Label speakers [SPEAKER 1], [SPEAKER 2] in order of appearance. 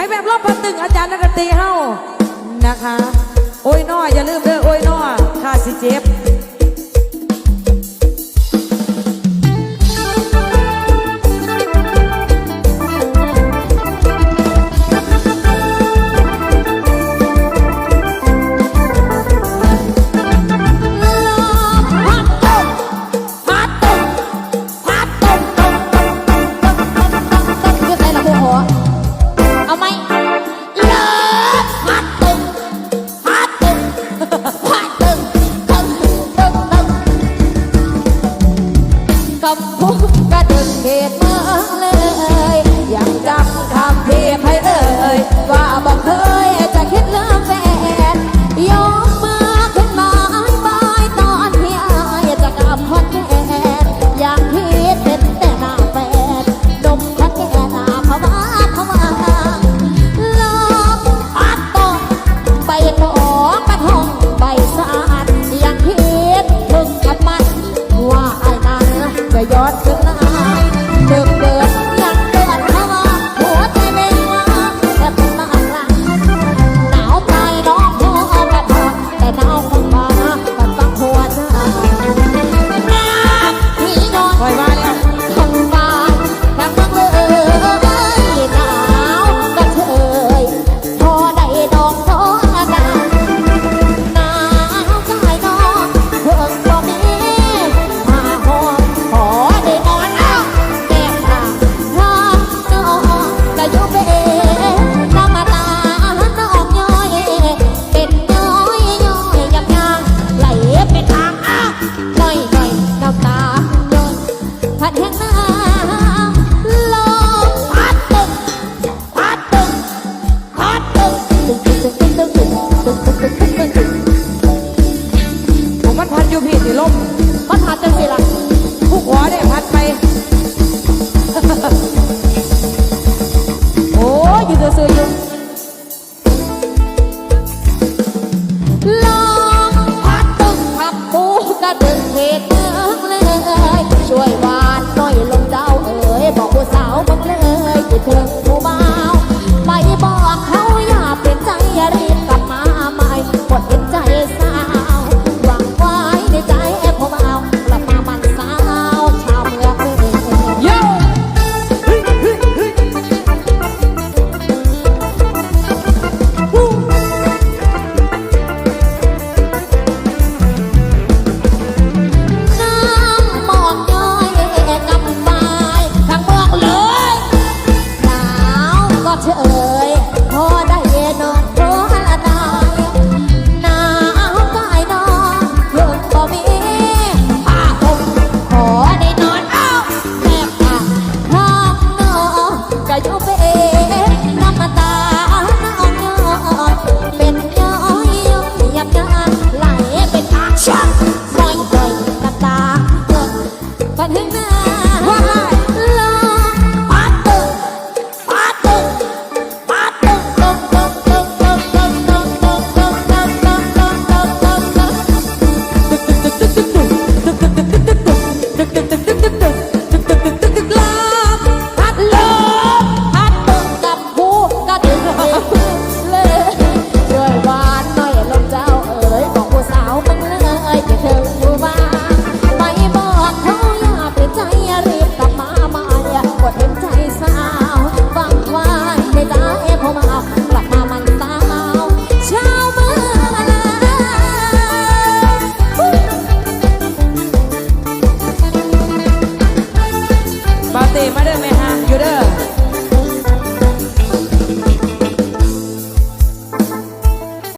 [SPEAKER 1] ไปแบบรอบพันตึงอาจารย์นักตีเฮ้านะคะ โอ้ยน้ออย่าลืมเด้อโอ้ยน้อ
[SPEAKER 2] ข้าสิเจ็บ ช่วยวานน้อยลงดาวเอ๋ยบอกผู้สาวบังเล่
[SPEAKER 1] Mara